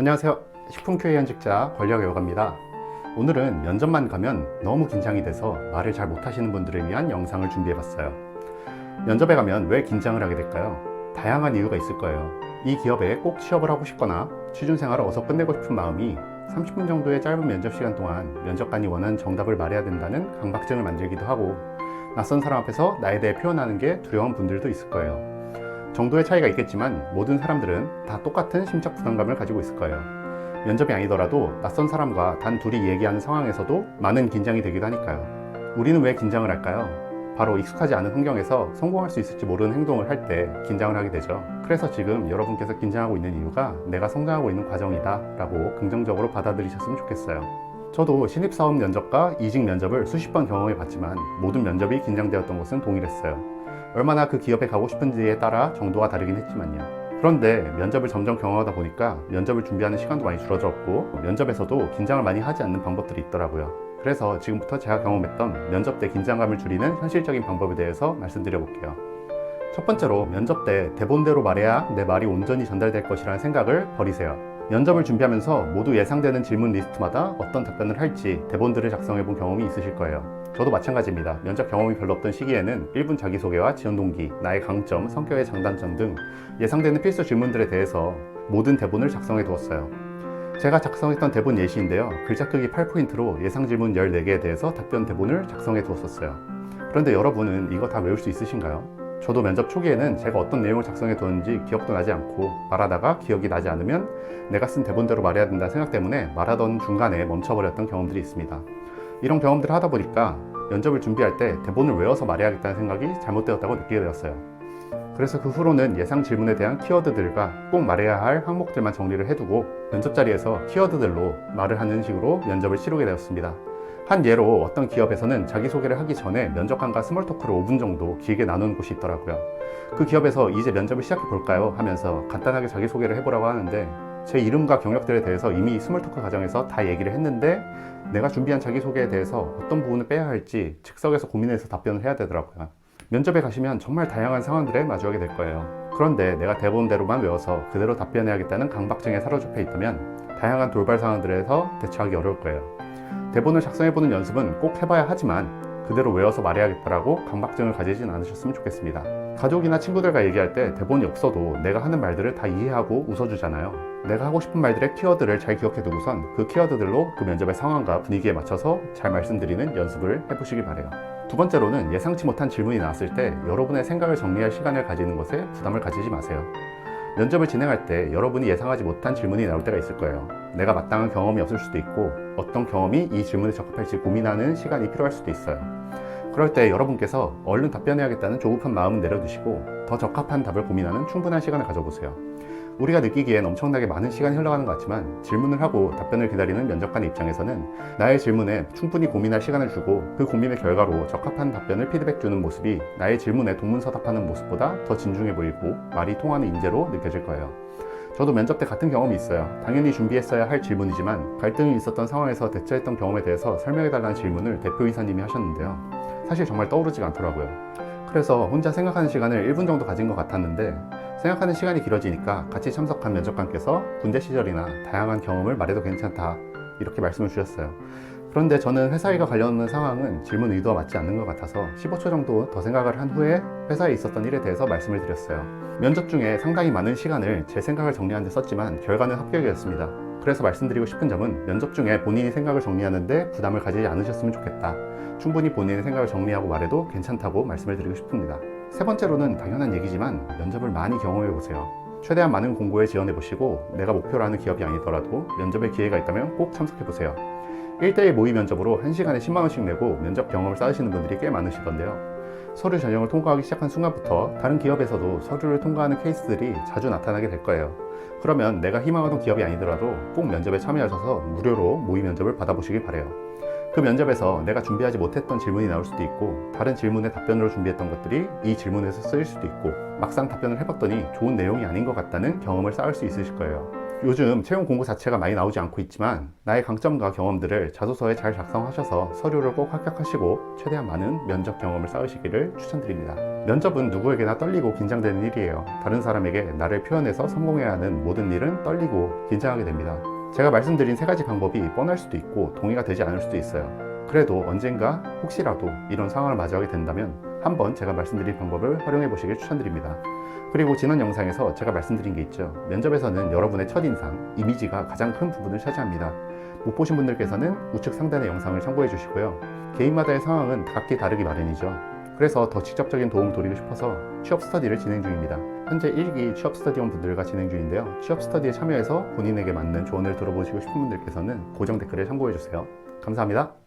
안녕하세요. 식품 QA 현직자 권력 요가입니다. 오늘은 면접만 가면 너무 긴장이 돼서 말을 잘 못하시는 분들을 위한 영상을 준비해봤어요. 면접에 가면 왜 긴장을 하게 될까요? 다양한 이유가 있을 거예요. 이 기업에 꼭 취업을 하고 싶거나 취준 생활을 어서 끝내고 싶은 마음이 30분 정도의 짧은 면접 시간 동안 면접관이 원하는 정답을 말해야 된다는 강박증을 만들기도 하고 낯선 사람 앞에서 나에 대해 표현하는 게 두려운 분들도 있을 거예요. 정도의 차이가 있겠지만 모든 사람들은 다 똑같은 심적 부담감을 가지고 있을 거예요. 면접이 아니더라도 낯선 사람과 단 둘이 얘기하는 상황에서도 많은 긴장이 되기도 하니까요. 우리는 왜 긴장을 할까요? 바로 익숙하지 않은 환경에서 성공할 수 있을지 모르는 행동을 할 때 긴장을 하게 되죠. 그래서 지금 여러분께서 긴장하고 있는 이유가 내가 성장하고 있는 과정이다 라고 긍정적으로 받아들이셨으면 좋겠어요. 저도 신입사원 면접과 이직 면접을 수십 번 경험해 봤지만 모든 면접이 긴장되었던 것은 동일했어요. 얼마나 그 기업에 가고 싶은지에 따라 정도가 다르긴 했지만요. 그런데 면접을 점점 경험하다 보니까 면접을 준비하는 시간도 많이 줄어들었고 면접에서도 긴장을 많이 하지 않는 방법들이 있더라고요. 그래서 지금부터 제가 경험했던 면접 때 긴장감을 줄이는 현실적인 방법에 대해서 말씀드려 볼게요. 첫 번째로 면접 때 대본대로 말해야 내 말이 온전히 전달될 것이라는 생각을 버리세요. 면접을 준비하면서 모두 예상되는 질문 리스트마다 어떤 답변을 할지 대본들을 작성해 본 경험이 있으실 거예요. 저도 마찬가지입니다. 면접 경험이 별로 없던 시기에는 1분 자기소개와 지원 동기, 나의 강점, 성격의 장단점 등 예상되는 필수 질문들에 대해서 모든 대본을 작성해 두었어요. 제가 작성했던 대본 예시인데요. 글자 크기 8포인트로 예상 질문 14개에 대해서 답변 대본을 작성해 두었었어요. 그런데 여러분은 이거 다 외울 수 있으신가요? 저도 면접 초기에는 제가 어떤 내용을 작성해 두었는지 기억도 나지 않고 말하다가 기억이 나지 않으면 내가 쓴 대본대로 말해야 된다는 생각 때문에 말하던 중간에 멈춰버렸던 경험들이 있습니다. 이런 경험들을 하다 보니까 면접을 준비할 때 대본을 외워서 말해야겠다는 생각이 잘못되었다고 느끼게 되었어요. 그래서 그 후로는 예상 질문에 대한 키워드들과 꼭 말해야 할 항목들만 정리를 해두고 면접 자리에서 키워드들로 말을 하는 식으로 면접을 치르게 되었습니다. 한 예로 어떤 기업에서는 자기소개를 하기 전에 면접관과 스몰 토크를 5분 정도 길게 나누는 곳이 있더라고요. 그 기업에서 이제 면접을 시작해 볼까요? 하면서 간단하게 자기소개를 해보라고 하는데 제 이름과 경력들에 대해서 이미 스몰 토크 과정에서 다 얘기를 했는데 내가 준비한 자기소개에 대해서 어떤 부분을 빼야 할지 즉석에서 고민해서 답변을 해야 되더라고요. 면접에 가시면 정말 다양한 상황들에 마주하게 될 거예요. 그런데 내가 대본대로만 외워서 그대로 답변해야겠다는 강박증에 사로잡혀 있다면 다양한 돌발 상황들에서 대처하기 어려울 거예요. 대본을 작성해보는 연습은 꼭 해봐야 하지만 그대로 외워서 말해야겠다라고 강박증을 가지진 않으셨으면 좋겠습니다. 가족이나 친구들과 얘기할 때 대본이 없어도 내가 하는 말들을 다 이해하고 웃어주잖아요. 내가 하고 싶은 말들의 키워드를 잘 기억해 두고선 그 키워드들로 그 면접의 상황과 분위기에 맞춰서 잘 말씀드리는 연습을 해보시기 바래요. 두 번째로는 예상치 못한 질문이 나왔을 때 여러분의 생각을 정리할 시간을 가지는 것에 부담을 가지지 마세요. 면접을 진행할 때 여러분이 예상하지 못한 질문이 나올 때가 있을 거예요. 내가 마땅한 경험이 없을 수도 있고 어떤 경험이 이 질문에 적합할지 고민하는 시간이 필요할 수도 있어요. 그럴 때 여러분께서 얼른 답변해야겠다는 조급한 마음은 내려두시고 더 적합한 답을 고민하는 충분한 시간을 가져보세요. 우리가 느끼기엔 엄청나게 많은 시간이 흘러가는 것 같지만 질문을 하고 답변을 기다리는 면접관의 입장에서는 나의 질문에 충분히 고민할 시간을 주고 그 고민의 결과로 적합한 답변을 피드백 주는 모습이 나의 질문에 동문서답하는 모습보다 더 진중해 보이고 말이 통하는 인재로 느껴질 거예요. 저도 면접 때 같은 경험이 있어요. 당연히 준비했어야 할 질문이지만 갈등이 있었던 상황에서 대처했던 경험에 대해서 설명해달라는 질문을 대표이사님이 하셨는데요. 사실 정말 떠오르지가 않더라고요. 그래서 혼자 생각하는 시간을 1분 정도 가진 것 같았는데 생각하는 시간이 길어지니까 같이 참석한 면접관께서 군대 시절이나 다양한 경험을 말해도 괜찮다 이렇게 말씀을 주셨어요. 그런데 저는 회사 일과 관련 없는 상황은 질문 의도와 맞지 않는 것 같아서 15초 정도 더 생각을 한 후에 회사에 있었던 일에 대해서 말씀을 드렸어요. 면접 중에 상당히 많은 시간을 제 생각을 정리하는 데 썼지만 결과는 합격이었습니다. 그래서 말씀드리고 싶은 점은 면접 중에 본인이 생각을 정리하는데 부담을 가지지 않으셨으면 좋겠다. 충분히 본인의 생각을 정리하고 말해도 괜찮다고 말씀을 드리고 싶습니다. 세 번째로는 당연한 얘기지만 면접을 많이 경험해 보세요. 최대한 많은 공고에 지원해 보시고 내가 목표로 하는 기업이 아니더라도 면접에 기회가 있다면 꼭 참석해 보세요. 1대1 모의 면접으로 1시간에 10만원씩 내고 면접 경험을 쌓으시는 분들이 꽤 많으시던데요. 서류 전형을 통과하기 시작한 순간부터 다른 기업에서도 서류를 통과하는 케이스들이 자주 나타나게 될 거예요. 그러면 내가 희망하던 기업이 아니더라도 꼭 면접에 참여하셔서 무료로 모의 면접을 받아보시길 바래요. 그 면접에서 내가 준비하지 못했던 질문이 나올 수도 있고 다른 질문에 답변으로 준비했던 것들이 이 질문에서 쓰일 수도 있고 막상 답변을 해봤더니 좋은 내용이 아닌 것 같다는 경험을 쌓을 수 있으실 거예요. 요즘 채용 공고 자체가 많이 나오지 않고 있지만 나의 강점과 경험들을 자소서에 잘 작성하셔서 서류를 꼭 합격하시고 최대한 많은 면접 경험을 쌓으시기를 추천드립니다. 면접은 누구에게나 떨리고 긴장되는 일이에요. 다른 사람에게 나를 표현해서 성공해야 하는 모든 일은 떨리고 긴장하게 됩니다. 제가 말씀드린 세 가지 방법이 뻔할 수도 있고 동의가 되지 않을 수도 있어요. 그래도 언젠가 혹시라도 이런 상황을 마주하게 된다면 한번 제가 말씀드린 방법을 활용해 보시길 추천드립니다. 그리고 지난 영상에서 제가 말씀드린 게 있죠. 면접에서는 여러분의 첫인상, 이미지가 가장 큰 부분을 차지합니다. 못 보신 분들께서는 우측 상단의 영상을 참고해 주시고요. 개인마다의 상황은 각기 다르기 마련이죠. 그래서 더 직접적인 도움을 드리고 싶어서 취업 스터디를 진행 중입니다. 현재 1기 취업 스터디원 분들과 진행 중인데요. 취업 스터디에 참여해서 본인에게 맞는 조언을 들어보시고 싶은 분들께서는 고정 댓글에 참고해 주세요. 감사합니다.